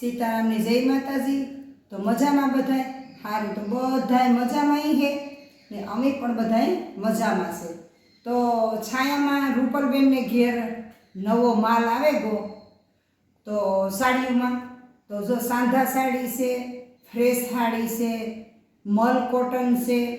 સીતારામની જય માતાજી. તો મજામાં બધાય? સારું તો બધાય મજામાં હે? ને અમે પણ બધાય મજામાં છે. તો છાયામાં રૂપલબેનને ઘેર નવો માલ આવે ગો. તો સાડીઓમાં, તો જો સાંધા સાડી છે, ફ્રેશ સાડી છે, મલ કોટન છે,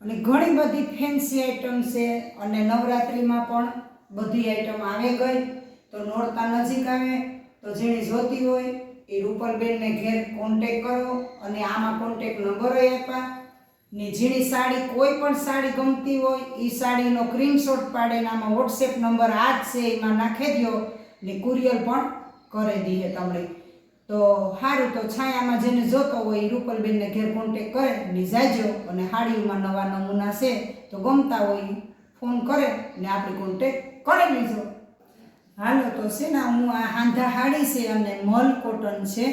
અને ઘણી બધી ફેન્સી આઈટમ છે. અને નવરાત્રિમાં પણ બધી આઈટમ આવે ગઈ. તો નોરતા નજીક આવે, તો જેને જોતી હોય એ રૂપલબેનને ઘેર કોન્ટેક કરો અને આમાં કોન્ટેક નંબરો આપા. ને જેની સાડી કોઈ પણ સાડી ગમતી હોય એ સાડીનો સ્ક્રીનશોટ પાડીને આમાં વોટ્સએપ નંબર આ જ છે, એમાં નાખી દો ને કુરિયર પણ કરી દઈએ તમને. તો સારું તો છાયામાં જેને જોતો હોય એ રૂપલબેનને ઘેર કોન્ટેક કરે ને જાજો. અને સાડીઓમાં નવા નમૂના છે, તો ગમતા હોય ફોન કરે ને આપણે કોન્ટેક કરી લેજો. હાલો, તો છે ને, હું આ હાંધા હાડી છે અને મલ કોટન છે.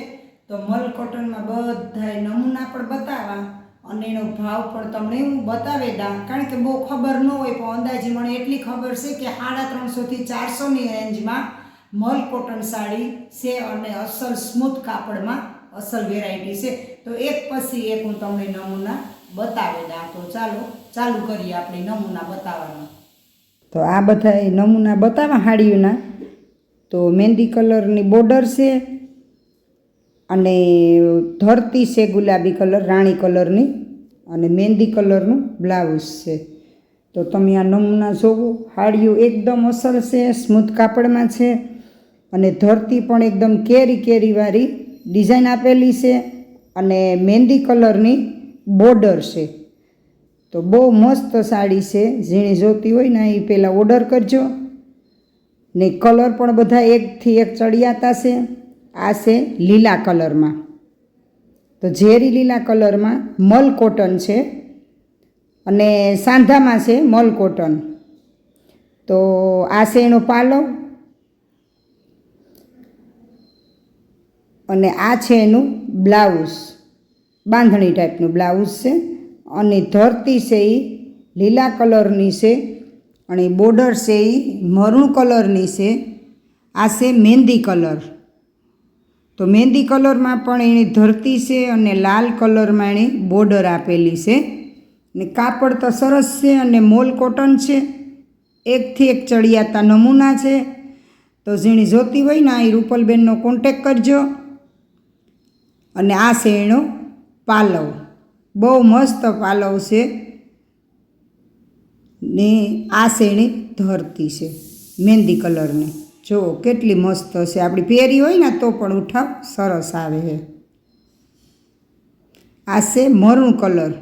તો મલ કોટનમાં બધાય નમૂના પણ બતાવવા અને એનો ભાવ પણ તમને હું બતાવી દા કારણ કે બહુ ખબર ન હોય, પણ અંદાજે મને એટલી ખબર છે કે સાડા ત્રણસોથી ચારસોની રેન્જમાં મલ કોટન સાડી છે અને અસલ સ્મૂથ કાપડમાં અસલ વેરાયટી છે. તો એક પછી એક હું તમને નમૂના બતાવી દા તો ચાલો, ચાલુ કરીએ આપણે નમૂના બતાવવાનું. તો આ બધા નમૂના બતાવવા હાડીઓના. તો મહેંદી કલરની બોર્ડર છે અને ધરતી છે ગુલાબી કલર, રાણી કલરની અને મહેંદી કલરનું બ્લાઉઝ છે. તો તમે આ નમૂના જોવો. હાડીઓ એકદમ અસલ છે, સ્મૂથ કાપડમાં છે અને ધરતી પણ એકદમ કેરી કેરીવાળી ડિઝાઇન આપેલી છે અને મહેંદી કલરની બોર્ડર છે. તો બહુ મસ્ત સાડી છે જેણે જોતી હોય ને એ પહેલાં ઓર્ડર કરજો. ને કલર પણ બધા એકથી એક ચડિયાતા છે. આ છે લીલા કલરમાં. તો ઝેરી લીલા કલરમાં મલ કોટન છે અને સાંધામાં છે મલ કોટન. તો આ છે એનો પાલો. અને આ છે એનું બ્લાઉઝ. બાંધણી ટાઈપનું બ્લાઉઝ છે. અને ધરતી છે એ લીલા કલરની છે અને બોર્ડર છે એ મરૂણ કલરની છે. આ છે મહેંદી કલર તો મહેંદી કલરમાં પણ એની ધરતી છે અને લાલ કલરમાં એણે બોર્ડર આપેલી છે. ને કાપડ તો સરસ છે અને મોલ કોટન છે. એકથી એક ચડિયાતા નમૂના છે. તો જેણી જોતી હોય ને એ રૂપલબેનનો કોન્ટેક કરજો. અને આ છે એનો પાલવ. બહુ મસ્ત પાલવ છે. ને આ એની ધરતી છે, મહેંદી કલરની. જો કેટલી મસ્ત છે. આપણી પહેરી હોય ને તો પણ ઉઠાવ, સરસ આવે છે આ છે મરૂણ કલર.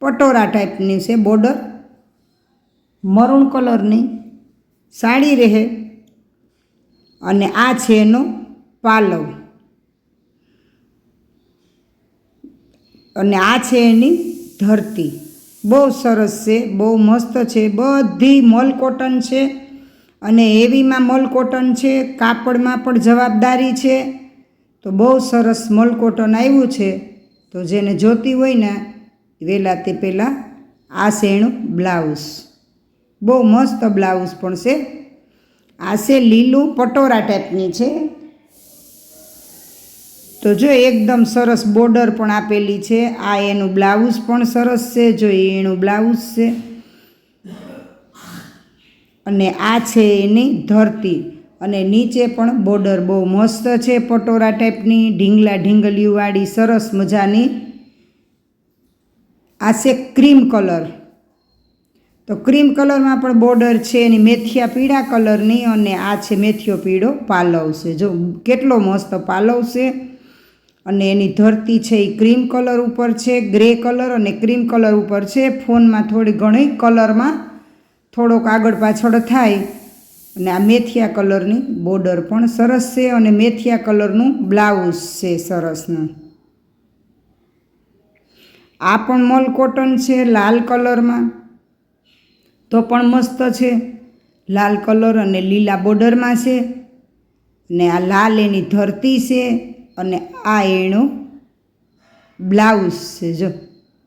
પટોરા ટાઈપની છે બોર્ડર. મરૂણ કલરની સાડી રહે. અને આ છે એનો પાલવ. અને આ છે એની ધરતી. બહુ સરસ છે, બહુ મસ્ત છે, બધી મલ કોટન છે. અને હેવીમાં મલ કોટન છે, કાપડમાં પણ જવાબદારી છે. તો બહુ સરસ મલ કોટન આવ્યું છે. તો જેને જોતી હોય ને વહેલા તે પહેલાં આ શેણું બ્લાઉઝ. બહુ મસ્ત બ્લાઉઝ પણ છે. આ છે લીલું પટોરા ટાઈપની છે. તો જો એકદમ સરસ બોર્ડર પણ આપેલી છે, આ એનું બ્લાઉઝ પણ સરસ છે, જો એનું બ્લાઉઝ છે. અને આ છે એની ધરતી, અને નીચે પણ બોર્ડર બહુ મસ્ત છે પટોરા ટાઈપની, ઢીંગલા ઢીંગલીવાળી સરસ મજાની. આ છે ક્રીમ કલર. તો ક્રીમ કલરમાં પણ બોર્ડર છે, એની મેથિયા પીળા કલરની, અને આ છે મેથિયો પીળો પાલવ છે. જો કેટલો મસ્ત પાલવ છે. અને એની ધરતી છે એ ક્રીમ કલર ઉપર છે, ગ્રે કલર અને ક્રીમ કલર ઉપર છે. ફોનમાં થોડી ઘણી કલરમાં થોડોક આગળ પાછળ થાય. અને આ મેથિયા કલરની બોર્ડર પણ સરસ છે અને મેથિયા કલરનું બ્લાઉઝ છે સરસનું. આ પણ મલ કોટન છે લાલ કલરમાં. તો પણ મસ્ત છે. લાલ કલર અને લીલા બોર્ડરમાં છે. ને આ લાલ એની ધરતી છે. અને આ એનું બ્લાઉઝ છે, જો.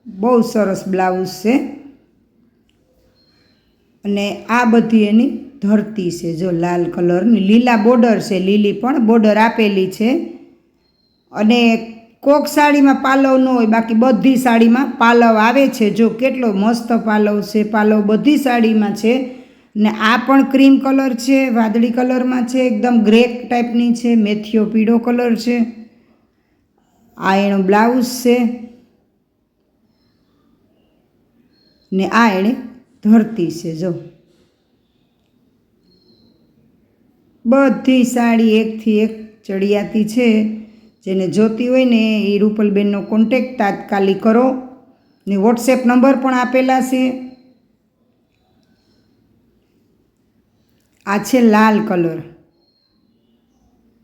બહુ સરસ બ્લાઉઝ છે. અને આ બધી એની ધરતી છે, જો, લાલ કલરની. લીલા બોર્ડર છે, લીલી પણ બોર્ડર આપેલી છે. અને કોક સાડીમાં પાલવ ન હોય, બાકી બધી સાડીમાં પાલવ આવે છે, જો. કેટલો મસ્ત પાલવ છે, પાલવ બધી સાડીમાં છે. ને આ પણ ક્રીમ કલર છે, વાદળી કલરમાં છે, એકદમ ગ્રે ટાઈપની છે, મેથીઓ પીળો કલર છે. આ એનો બ્લાઉઝ છે. ને આ એણે ધરતી છે, જો. બધી સાડી એકથી એક ચડિયાતી છે. જેને જોતી હોય ને એ રૂપલબેનનો કોન્ટેક તાત્કાલિક કરો. ને વોટ્સએપ નંબર પણ આપેલા છે. આ છે લાલ કલર.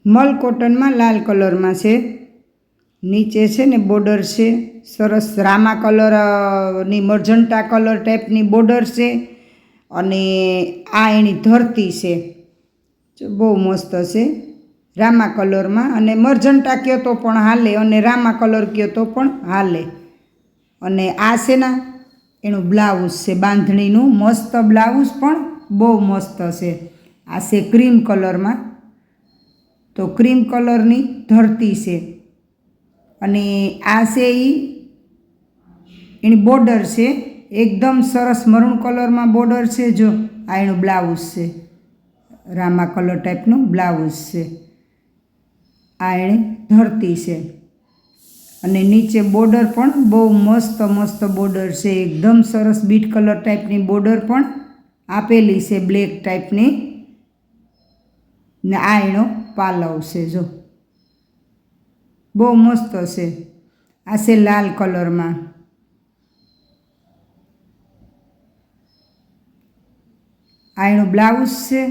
મલ કોટનમાં લાલ કલરમાં છે. નીચે છે ને બોર્ડર છે. સરસ રામા કલર અ, ની મર્જન્ટા કલર ટાઈપની બોર્ડર છે. અને આ એની ધરતી છે. બહુ મસ્ત છે. રામા કલરમાં અને મર્જન્ટા કયો તો પણ હાલે અને રામા કલર કયો તો પણ હાલે. અને આ છે ને એનું બ્લાઉઝ છે બાંધણીનું મસ્ત બ્લાઉઝ પણ બહુ મસ્ત છે. આ છે ક્રીમ કલરમાં. તો ક્રીમ કલરની ધરતી છે. અને આ છે એ એની બોર્ડર છે. એકદમ સરસ મરૂણ કલરમાં બોર્ડર છે જો. આ એનું બ્લાઉઝ છે. રામા કલર ટાઈપનું બ્લાઉઝ છે. આ એણે ધરતી છે. અને નીચે બોર્ડર પણ બહુ મસ્ત મસ્ત બોર્ડર છે. એકદમ સરસ બીટ કલર ટાઈપની બોર્ડર પણ આપેલી છે. બ્લેક ટાઈપની ને આ એનો પાલવ છે જો. બહુ મસ્ત છે આ છે લાલ કલરમાં. આ એનું બ્લાઉઝ છે.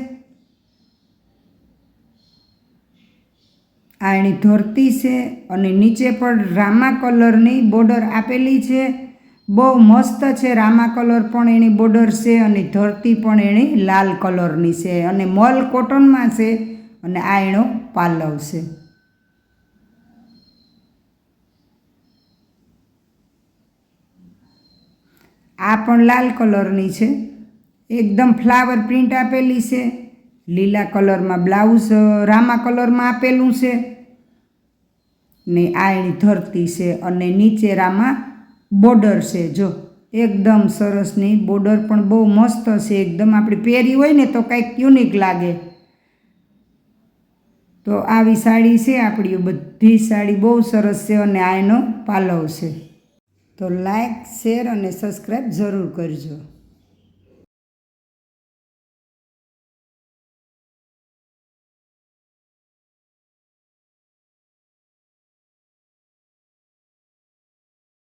આ એની ધરતી છે અને નીચે પણ રામા કલરની બોર્ડર આપેલી છે. બહુ મસ્ત છે રામા કલર પણ એની બોર્ડર છે અને ધરતી પણ એની લાલ કલરની છે અને મલ કોટનમાં છે અને આ એનો પાલવ છે. આ પણ લાલ કલરની છે. એકદમ ફ્લાવર પ્રિન્ટ આપેલી છે. લીલા કલરમાં બ્લાઉઝ રામા કલરમાં આપેલું છે. ને આ એની ધરતી છે અને નીચે રામા બોર્ડર છે. જો, એકદમ સરસની બોર્ડર પણ બહુ મસ્ત છે. એકદમ આપણી પહેરી હોય ને તો કંઈક યુનિક લાગે. તો આવી સાડી છે, આપણી બધી સાડી બહુ સરસ છે અને આ એનો પાલવ છે. તો લાઈક શેર અને સબસ્ક્રાઈબ જરૂર કરજો.